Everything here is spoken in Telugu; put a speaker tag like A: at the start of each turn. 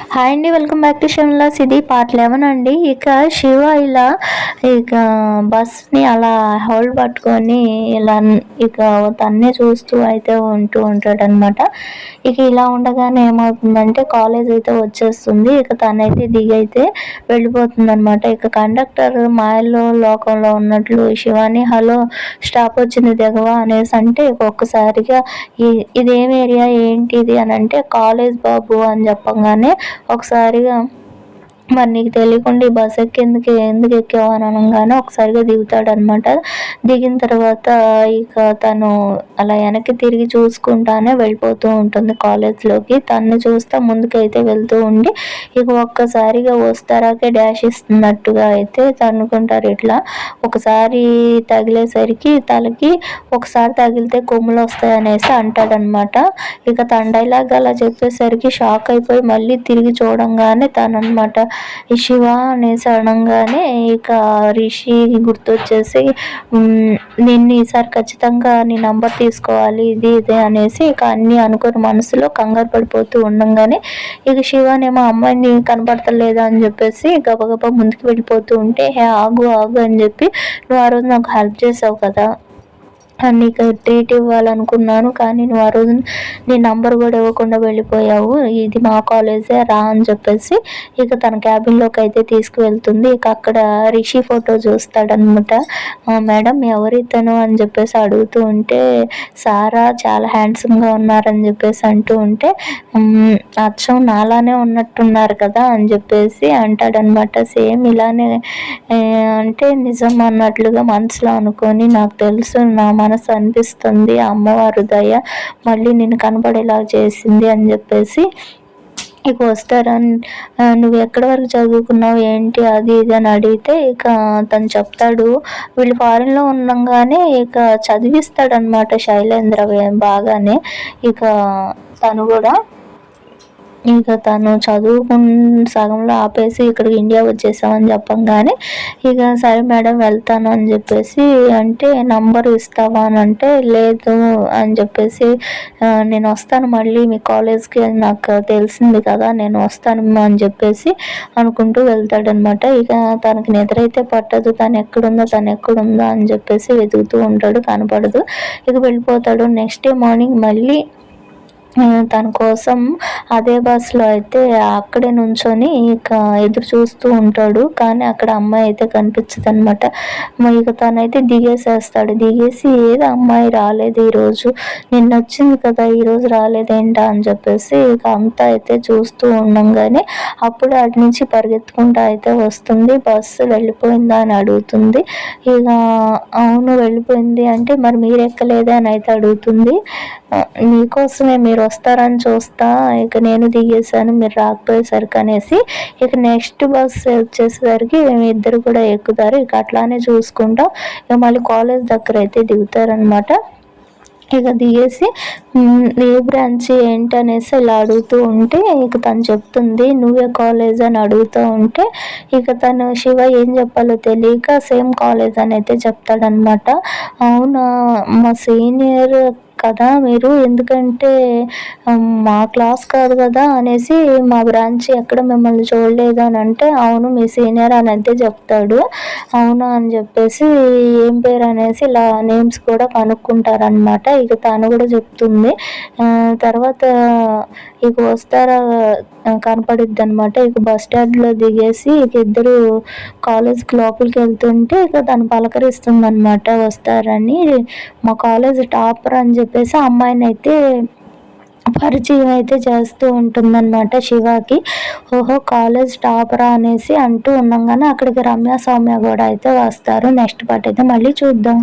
A: హాయ్ అండి వెల్కమ్ బ్యాక్ టు షమ్లాస్ ఇది పార్ట్ లెవెన్ అండి. ఇక శివ ఇలా ఇక బస్ని అలా హోల్డ్ పట్టుకొని ఇలా ఇక తన్నే చూస్తూ అయితే ఉంటూ ఉంటాడనమాట ఇక ఇలా ఉండగానే ఏమవుతుందంటే కాలేజ్ అయితే వచ్చేస్తుంది. ఇక తనైతే దిగైతే వెళ్ళిపోతుంది అనమాట ఇక కండక్టర్ మాయలో లోకంలో ఉన్నట్లు శివాని హలో స్టాప్ వచ్చింది దిగవా అనేసి అంటే ఇక ఒక్కసారిగా ఇదేం ఏరియా? ఏంటిది? అని అంటే కాలేజ్ బాబు అని చెప్పంగానే ఒకసారిగా మరి నీకు తెలియకుండా ఈ బస్ ఎక్కేందుకు ఎందుకు ఎక్కావు అని అనగానే ఒకసారిగా దిగుతాడనమాట దిగిన తర్వాత ఇక తను అలా వెనక్కి తిరిగి చూసుకుంటానే వెళ్ళిపోతూ ఉంటుంది కాలేజ్లోకి తను చూస్తా ముందుకైతే వెళ్తూ ఉండి ఇక ఒక్కసారిగా వస్తారాకే డాష్ ఇస్తున్నట్టుగా అయితే తన్నుకుంటారు ఇట్లా. ఒకసారి తగిలేసరికి తలకి ఒకసారి తగిలితే కొమ్ములు వస్తాయి అనేసి అంటాడనమాట ఇక తన డైలాగ్ అలా చెప్పేసరికి షాక్ అయిపోయి మళ్ళీ తిరిగి చూడంగానే తను అనమాట శివ అనేసి అనగానే ఇక రిషి గుర్తొచ్చేసి నిన్ను ఈసారి ఖచ్చితంగా నీ నంబర్ తీసుకోవాలి ఇది ఇది అనేసి ఇక అన్ని అనుకుని మనసులో కంగారు పడిపోతూ ఉండగానే ఇక శివనేమో అమ్మాయిని కనపడతలేదా అని చెప్పేసి గబగబా ముందుకు వెళ్ళిపోతూ ఉంటే హే ఆగు ఆగు అని చెప్పి నువ్వు ఆ రోజు నాకు హెల్ప్ చేసావు కదా నీకు ట్రీట్ ఇవ్వాలనుకున్నాను కానీ నువ్వు ఆ రోజు నీ నంబర్ కూడా ఇవ్వకుండా వెళ్ళిపోయావు. ఇది మా కాలేజే రా అని చెప్పేసి ఇక తన క్యాబిన్లోకి అయితే తీసుకువెళ్తుంది. ఇక అక్కడ రిషి ఫోటో చూస్తాడనమాట మేడం ఎవరితను అని చెప్పేసి అడుగుతూ ఉంటే సారా చాలా హ్యాండ్సమ్గా ఉన్నారని చెప్పేసి అంటూ ఉంటే అచ్చం నాలానే ఉన్నట్టున్నారు కదా అని చెప్పేసి అంటాడనమాట సేమ్ ఇలానే అంటే నిజం అన్నట్లుగా మనసులో అనుకొని నాకు తెలుసు నా మనసు అనిపిస్తుంది అమ్మవారు దయ మళ్ళీ నేను కనపడేలా చేసింది అని చెప్పేసి ఇక వస్తారా నువ్వు ఎక్కడి వరకు చదువుకున్నావు ఏంటి అది ఇది అని అడిగితే ఇక తను చెప్తాడు. వీళ్ళు ఫారిన్లో ఉండగానే ఇక చదివిస్తాడనమాట శైలేంద్ర బాగానే. ఇక తను కూడా ఇక తను చదువుకున్న సగంలో ఆపేసి ఇక్కడికి ఇండియా వచ్చేసామని చెప్పంగానే ఇక సరే మేడం వెళ్తాను అని చెప్పేసి అంటే నంబర్ ఇస్తావా అని అంటే లేదు అని చెప్పేసి నేను వస్తాను మళ్ళీ మీ కాలేజ్కి నాకు తెలిసింది కదా నేను వస్తాను అని చెప్పేసి అనుకుంటూ వెళ్తాడనమాట. ఇక తనకి నిద్ర అయితే పట్టదు తను ఎక్కడుందో తను ఎక్కడుందో అని చెప్పేసి వెతుకుతూ ఉంటాడు కనపడదు. ఇక వెళ్ళిపోతాడు. నెక్స్ట్ డే మార్నింగ్ మళ్ళీ తన కోసం అదే బస్సులో అయితే అక్కడే నుంచొని ఇక ఎదురు చూస్తూ ఉంటాడు. కానీ అక్కడ అమ్మాయి అయితే కనిపించదు అనమాట ఇక తనైతే దిగేసేస్తాడు. దిగేసి ఏది అమ్మాయి రాలేదు ఈరోజు. నిన్న వచ్చింది కదా ఈరోజు రాలేదేంటా అని చెప్పేసి ఇక అంతా అయితే చూస్తూ ఉండంగానే అప్పుడు అటు నుంచి పరిగెత్తుకుంటా అయితే వస్తుంది. బస్సు వెళ్ళిపోయిందా అని అడుగుతుంది. ఇక అవును వెళ్ళిపోయింది అంటే మరి మీరు ఎక్కలేదా అని అయితే అడుగుతుంది. మీకోసమే మీరు వస్తారని చూస్తా. ఇక నేను దిగేసాను మీరు రాకపోయేసరికి అనేసి. ఇక నెక్స్ట్ బస్ వచ్చేసరికి మేము ఇద్దరు కూడా ఎక్కుతారు. ఇక అట్లానే చూసుకుంటాం. ఇక మళ్ళీ కాలేజ్ దగ్గర అయితే దిగుతారనమాట ఇక దిగేసి ఏ బ్రాంచ్ ఏంటి? అనేసి ఇలా అడుగుతూ ఉంటే ఇక తను చెప్తుంది నువ్వే కాలేజ్ అని అడుగుతూ ఉంటే ఇక తను శివ ఏం చెప్పాలో తెలియక సేమ్ కాలేజ్ అని అయితే చెప్తాడనమాట అవునా? మా సీనియర్ కదా మీరు? ఎందుకంటే మా క్లాస్ కాదు కదా అనేసి మా బ్రాంచ్ ఎక్కడ మిమ్మల్ని చూడలేదు అని అంటే అవును మీ సీనియర్ అని అయితే చెప్తాడు. అవును అని చెప్పేసి ఏం పేరు అనేసి ఇలా నేమ్స్ కూడా కనుక్కుంటారనమాట ఇక తను కూడా చెప్తుంది. తర్వాత ఇక వస్తారా కనపడిద్ది అనమాట ఇక బస్ స్టాండ్లో దిగేసి ఇక ఇద్దరు కాలేజ్కి లోపలికి వెళ్తుంటే ఇక తను పలకరిస్తుంది అనమాట వస్తారని. మా కాలేజ్ టాపర్ అని చెప్పి చెప్పేసి అమ్మాయిని అయితే పరిచయం అయితే చేస్తూ ఉంటుందన్నమాట శివాకి. ఓహో కాలేజ్ టాపరా అనేసి అంటూ ఉన్నాం కానీ అక్కడికి రమ్య సౌమ్య కూడా అయితే వస్తారు. నెక్స్ట్ పార్ట్ అయితే మళ్ళీ చూద్దాం.